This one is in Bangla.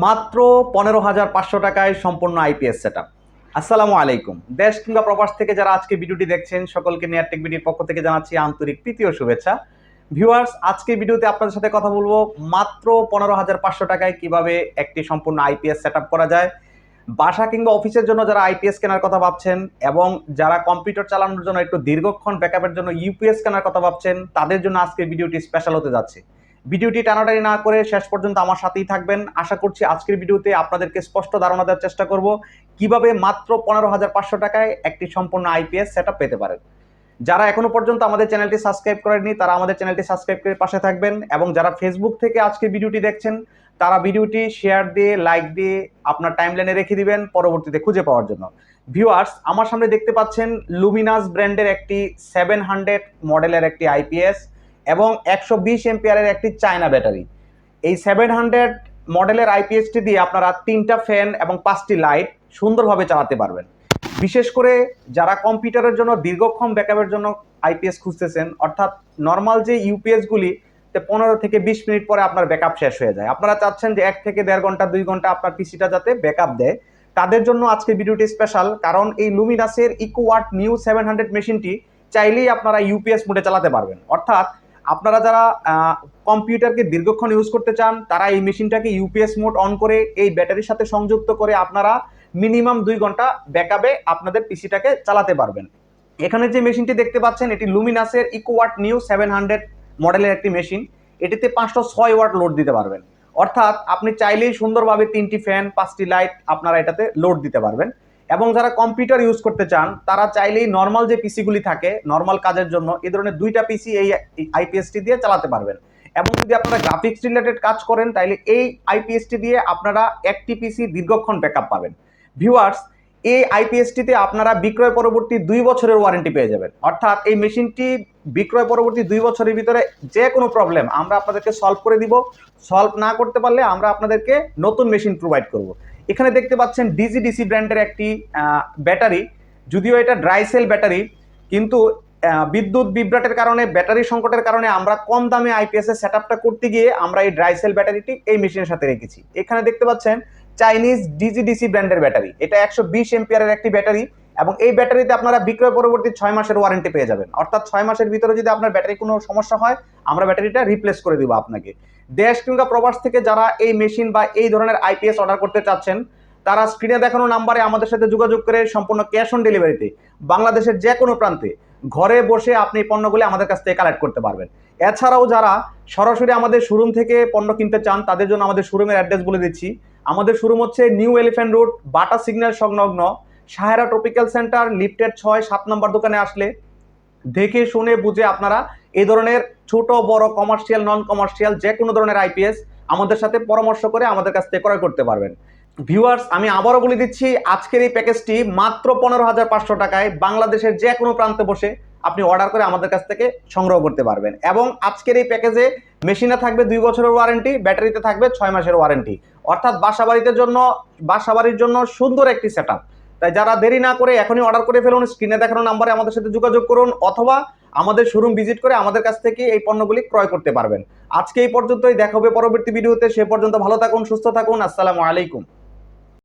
মাত্র পনেরো হাজার পাঁচশো টাকায় সম্পূর্ণ আইপিএস সেট আসসালামু আলাইকুম। দেশ কিংবা প্রবাস থেকে যারা আজকে ভিডিওটি দেখছেন, সকলকে নেয়ারটেক ভিডিওর পক্ষ থেকে জানাচ্ছি আন্তরিক প্রীতি ও শুভেচ্ছা। ভিউয়ার্স আজকে ভিডিওতে আপনাদের সাথে কথা বলব মাত্র পনেরো হাজার পাঁচশো টাকায় কীভাবে একটি সম্পূর্ণ আইপিএস সেট করা যায়। বাসা কিংবা অফিসের জন্য যারা আইপিএস কেনার কথা ভাবছেন এবং যারা কম্পিউটার চালানোর জন্য একটু দীর্ঘক্ষণ ব্যাকআপের জন্য ইউপিএস কেনার কথা ভাবছেন, তাদের জন্য আজকে ভিডিওটি স্পেশাল হতে যাচ্ছে। ভিডিওটি টানাটানি না করে শেষ পর্যন্ত আমার সাথেই থাকবেন। আশা করছি আজকের ভিডিওতে আপনাদেরকে স্পষ্ট ধারণা দেওয়ার চেষ্টা করব কীভাবে মাত্র পনেরো হাজার পাঁচশো টাকায় একটি সম্পূর্ণ আইপিএস সেট পেতে পারেন। যারা এখনও পর্যন্ত আমাদের চ্যানেলটি সাবস্ক্রাইব করেননি, তারা আমাদের চ্যানেলটি সাবস্ক্রাইব করে পাশে থাকবেন এবং যারা ফেসবুক থেকে আজকে ভিডিওটি দেখছেন, তারা ভিডিওটি শেয়ার দিয়ে লাইক দিয়ে আপনার টাইমলাইনে রেখে দিবেন পরবর্তীতে খুঁজে পাওয়ার জন্য। ভিউয়ার্স আমার সামনে দেখতে পাচ্ছেন লুমিনাস ব্র্যান্ডের একটি সেভেন হান্ড্রেড মডেলের একটি আইপিএস এবং একশো বিশ এমপিয়ারের একটি চায়না ব্যাটারি। এই সেভেন হান্ড্রেড মডেলের আইপিএসটি দিয়ে আপনারা তিনটা ফ্যান এবং পাঁচটি লাইট সুন্দরভাবে চালাতে পারবেন। বিশেষ করে যারা কম্পিউটারের জন্য দীর্ঘক্ষণ ব্যাকআপের জন্য আইপিএস খুঁজতেছেন, অর্থাৎ নর্মাল যে ইউপিএসগুলি পনেরো থেকে বিশ মিনিট পরে আপনার ব্যাকআপ শেষ হয়ে যায়। আপনারা চাচ্ছেন যে এক থেকে দেড় ঘণ্টা, দুই ঘণ্টা আপনার পিসিটা যাতে ব্যাকআপ দেয়। তাদের জন্য আজকে ভিডিওটি স্পেশাল কারণ এই লুমিনাসের ইকোওয়াট নিউ সেভেন হান্ড্রেড মেশিনটি চাইলেই আপনারা ইউপিএস মোডে চালাতে পারবেন। অর্থাৎ আপনারা যারা কম্পিউটারকে দীর্ঘক্ষণ ইউজ করতে চান, তারা এই মেশিনটাকে ইউপিএস মোড অন করে এই ব্যাটারির সাথে সংযুক্ত করে আপনারা মিনিমাম দুই ঘণ্টা ব্যাকআপে আপনাদের পিসিটাকে চালাতে পারবেন। এখানে যে মেশিনটি দেখতে পাচ্ছেন, এটি লুমিনাসের ইকোওয়াট নিউ সেভেন হান্ড্রেড মডেলের একটি মেশিন। এটিতে পাঁচশো ছয় ওয়াট লোড দিতে পারবেন। অর্থাৎ আপনি চাইলেই সুন্দরভাবে তিনটি ফ্যান পাঁচটি লাইট আপনারা এটাতে লোড দিতে পারবেন। এবং যারা কম্পিউটার ইউজ করতে চান, তারা চাইলেই নর্মাল যে পিসিগুলি থাকে নর্মাল কাজের জন্য, এ ধরনের দুইটা পিসি এই আইপিএসটি দিয়ে চালাতে পারবেন। এবং যদি আপনারা গ্রাফিক্স রিলেটেড কাজ করেন তাহলে এই আইপিএসটি দিয়ে আপনারা একটি পিসি দীর্ঘক্ষণ ব্যাকআপ পাবেন। ভিউয়ার্স এই আইপিএসটিতে আপনারা বিক্রয় পরবর্তী দুই বছরের ওয়ারেন্টি পেয়ে যাবেন। অর্থাৎ এই মেশিনটি বিক্রয় পরবর্তী দুই বছরের ভিতরে যে কোনো প্রবলেম আমরা আপনাদেরকে সলভ করে দিব। সলভ না করতে পারলে আমরা আপনাদেরকে নতুন মেশিন প্রোভাইড করব। এখানে দেখতে পাচ্ছেন ডিজি ডিসি ব্র্যান্ডের একটি ব্যাটারি যদিও এটা ড্রাই সেল ব্যাটারি কিন্তু বিদ্যুৎ বিভ্রাটের কারণে ব্যাটারি সংকটের কারণে আমরা কম দামে আইপিএস এর সেট করতে গিয়ে আমরা এই ড্রাই সেল ব্যাটারিটি এই মেশিনের সাথে রেখেছি। এখানে দেখতে পাচ্ছেন চাইনিজ ডিজিডিসি ব্র্যান্ডের ব্যাটারি। এটা একশো বিশ এমপিয়ারের একটি ব্যাটারি এবং এই ব্যাটারিতে আপনারা বিক্রয় পরবর্তী ছয় মাসের ওয়ারেন্টি পেয়ে যাবেন। অর্থাৎ ছয় মাসের ভিতরে যদি আপনার ব্যাটারি কোনো সমস্যা হয়, আমরা ব্যাটারিটা রিপ্লেস করে দিব আপনাকে। দেশ কিংবা প্রবাস থেকে যারা এই মেশিন বা এই ধরনের আইপিএস অর্ডার করতে চাচ্ছেন, তারা স্ক্রিনে দেখানো নাম্বারে আমাদের সাথে যোগাযোগ করে সম্পূর্ণ ক্যাশ অন ডেলিভারিতে বাংলাদেশের যে কোনো প্রান্তে ঘরে বসে আপনি এই পণ্যগুলি আমাদের কাছ থেকে কালেক্ট করতে পারবেন। এছাড়াও যারা সরাসরি আমাদের শোরুম থেকে পণ্য কিনতে চান, তাদের জন্য আমাদের শোরুমের অ্যাড্রেস বলে দিচ্ছি। আমাদের শোরুম হচ্ছে New Elephant Road, Bata signal সংলগ্ন, সাহেরা ট্রপিক্যাল সেন্টার লিফটের ছয়, সাত নম্বর দোকানে আসলে দেখে শুনে বুঝে আপনারা এই ধরনের ছোট, বড় কমার্শিয়াল নন কমার্শিয়াল যে কোনো ধরনের আইপিএস আমাদের সাথে পরামর্শ করে আমাদের কাছ থেকে ক্রয় করতে পারবেন। ভিউয়ার্স আমি আবারও বলে দিচ্ছি, আজকের এই প্যাকেজটি মাত্র পনেরো হাজার পাঁচশো টাকায় বাংলাদেশের যে কোনো প্রান্তে বসে আপনি অর্ডার করে আমাদের কাছ থেকে সংগ্রহ করতে পারবেন। এবং আজকের এই প্যাকেজে মেশিনে থাকবে দুই বছরের ওয়ারেন্টি ব্যাটারিতে থাকবে ছয় মাসের ওয়ারেন্টি অর্থাৎ বাসা বাড়িতে জন্য বাসা বাড়ির জন্য সুন্দর একটি সেট তাই যারা দেরি না করে এখনই অর্ডার করে ফেলুন স্ক্রিনে দেখানো নাম্বারে আমাদের সাথে যোগাযোগ করুন, অথবা আমাদের শোরুম ভিজিট করে আমাদের কাছ থেকে এই পণ্যগুলি ক্রয় করতে পারবেন। আজকে এই পর্যন্তই, দেখা হবে পরবর্তী ভিডিওতে সে পর্যন্ত ভালো থাকুন, সুস্থ থাকুন, আসসালামু আলাইকুম।